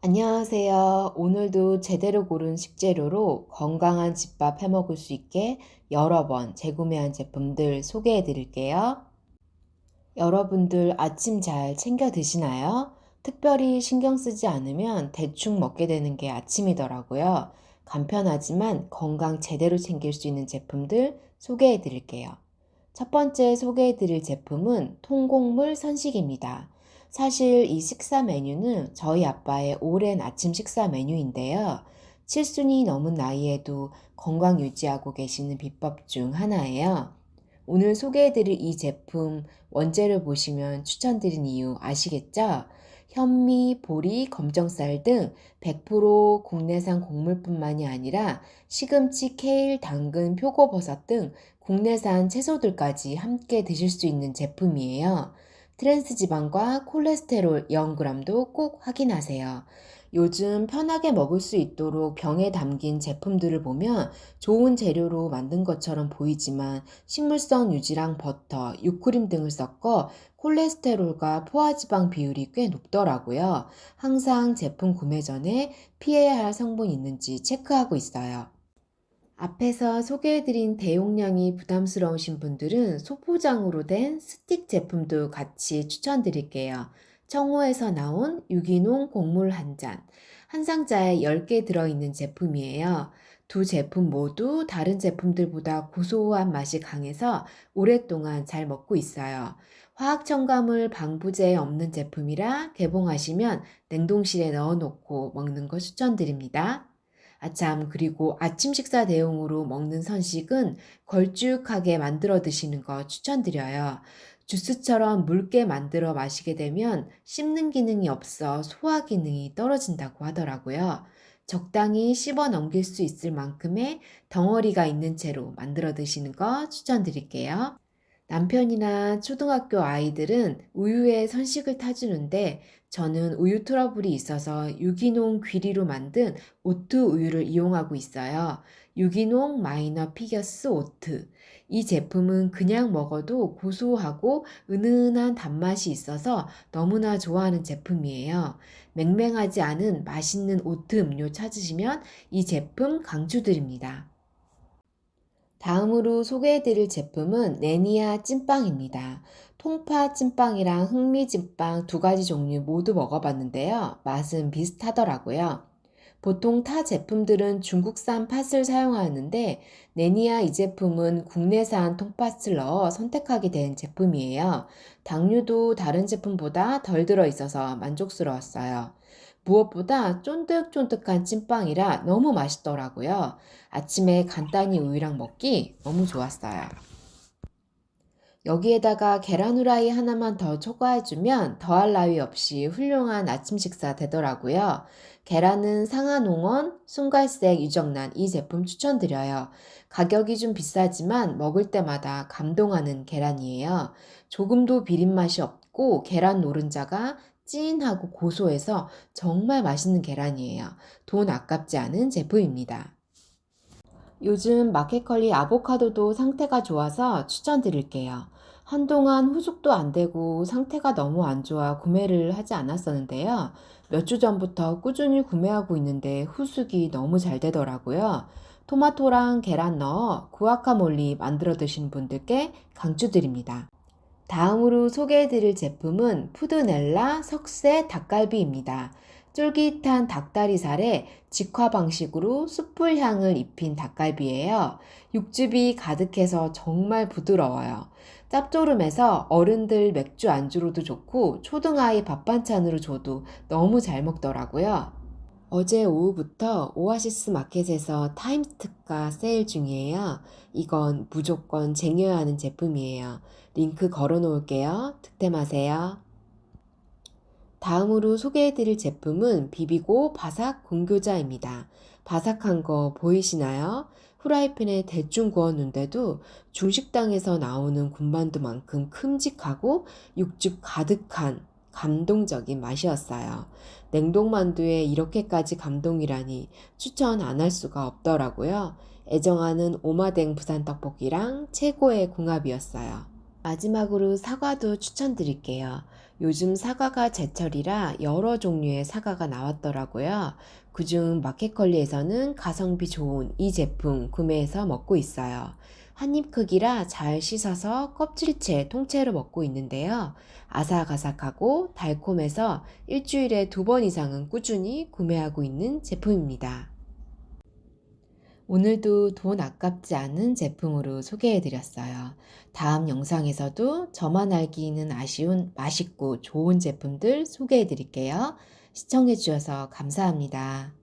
안녕하세요. 오늘도 제대로 고른 식재료로 건강한 집밥 해 먹을 수 있게 여러 번 재구매한 제품들 소개해 드릴게요. 여러분들 아침 잘 챙겨 드시나요? 특별히 신경 쓰지 않으면 대충 먹게 되는 게 아침이더라고요. 간편하지만 건강 제대로 챙길 수 있는 제품들 소개해 드릴게요. 첫 번째 소개해 드릴 제품은 통곡물 선식입니다. 사실 이 식사 메뉴는 저희 아빠의 오랜 아침 식사 메뉴인데요. 칠순이 넘은 나이에도 건강 유지하고 계시는 비법 중 하나예요. 오늘 소개해드릴 이 제품 원재를 보시면 추천드린 이유 아시겠죠? 현미, 보리, 검정쌀 등 100% 국내산 곡물뿐만이 아니라 시금치, 케일, 당근, 표고버섯 등 국내산 채소들까지 함께 드실 수 있는 제품이에요. 트랜스 지방과 콜레스테롤 0g도 꼭 확인하세요. 요즘 편하게 먹을 수 있도록 병에 담긴 제품들을 보면 좋은 재료로 만든 것처럼 보이지만 식물성 유지랑 버터, 유크림 등을 섞어 콜레스테롤과 포화지방 비율이 꽤 높더라고요. 항상 제품 구매 전에 피해야 할 성분이 있는지 체크하고 있어요. 앞에서 소개해드린 대용량이 부담스러우신 분들은 소포장으로 된 스틱 제품도 같이 추천드릴게요. 청호에서 나온 유기농 곡물 한 잔, 한 상자에 10개 들어있는 제품이에요. 두 제품 모두 다른 제품들보다 고소한 맛이 강해서 오랫동안 잘 먹고 있어요. 화학 첨가물 방부제 없는 제품이라 개봉하시면 냉동실에 넣어놓고 먹는 거 추천드립니다. 아참, 그리고 아침 식사 대용으로 먹는 선식은 걸쭉하게 만들어 드시는 거 추천드려요. 주스처럼 묽게 만들어 마시게 되면 씹는 기능이 없어 소화 기능이 떨어진다고 하더라고요. 적당히 씹어 넘길 수 있을 만큼의 덩어리가 있는 채로 만들어 드시는 거 추천드릴게요. 남편이나 초등학교 아이들은 우유에 선식을 타주는데 저는 우유 트러블이 있어서 유기농 귀리로 만든 오트 우유를 이용하고 있어요. 유기농 마이너 피겨스 오트. 이 제품은 그냥 먹어도 고소하고 은은한 단맛이 있어서 너무나 좋아하는 제품이에요. 맹맹하지 않은 맛있는 오트 음료 찾으시면 이 제품 강추드립니다. 다음으로 소개해드릴 제품은 네니아 찐빵입니다. 통파 찐빵이랑 흑미 찐빵 두 가지 종류 모두 먹어봤는데요. 맛은 비슷하더라고요. 보통 타 제품들은 중국산 팥을 사용하는데 네니아 이 제품은 국내산 통팥을 넣어 선택하게 된 제품이에요. 당류도 다른 제품보다 덜 들어있어서 만족스러웠어요. 무엇보다 쫀득쫀득한 찐빵이라 너무 맛있더라고요. 아침에 간단히 우유랑 먹기 너무 좋았어요. 여기에다가 계란 후라이 하나만 더 초과해주면 더할 나위 없이 훌륭한 아침 식사 되더라고요. 계란은 상하농원, 순갈색, 유정란 이 제품 추천드려요. 가격이 좀 비싸지만 먹을 때마다 감동하는 계란이에요. 조금도 비린 맛이 없고 계란 노른자가 찐하고 고소해서 정말 맛있는 계란이에요. 돈 아깝지 않은 제품입니다. 요즘 마켓컬리 아보카도도 상태가 좋아서 추천드릴게요. 한동안 후숙도 안 되고 상태가 너무 안 좋아 구매를 하지 않았었는데요. 몇 주 전부터 꾸준히 구매하고 있는데 후숙이 너무 잘 되더라고요. 토마토랑 계란 넣어 구아카몰리 만들어 드신 분들께 강추드립니다. 다음으로 소개해드릴 제품은 푸드넬라 석쇠 닭갈비입니다. 쫄깃한 닭다리살에 직화 방식으로 숯불 향을 입힌 닭갈비예요. 육즙이 가득해서 정말 부드러워요. 짭조름해서 어른들 맥주 안주로도 좋고 초등아이 밥 반찬으로 줘도 너무 잘 먹더라고요. 어제 오후부터 오아시스 마켓에서 타임스 특가 세일 중이에요. 이건 무조건 쟁여야 하는 제품이에요. 링크 걸어 놓을게요. 득템하세요. 다음으로 소개해드릴 제품은 비비고 바삭 공교자입니다. 바삭한 거 보이시나요? 후라이팬에 대충 구웠는데도 중식당에서 나오는 군만두만큼 큼직하고 육즙 가득한 감동적인 맛이었어요. 냉동만두에 이렇게까지 감동이라니 추천 안 할 수가 없더라고요. 애정하는 오마댕 부산 떡볶이랑 최고의 궁합이었어요. 마지막으로 사과도 추천드릴게요. 요즘 사과가 제철이라 여러 종류의 사과가 나왔더라고요. 그중 마켓컬리에서는 가성비 좋은 이 제품 구매해서 먹고 있어요. 한 입 크기라 잘 씻어서 껍질째 통째로 먹고 있는데요. 아삭아삭하고 달콤해서 일주일에 두 번 이상은 꾸준히 구매하고 있는 제품입니다. 오늘도 돈 아깝지 않은 제품으로 소개해 드렸어요. 다음 영상에서도 저만 알기는 아쉬운 맛있고 좋은 제품들 소개해 드릴게요. 시청해 주셔서 감사합니다.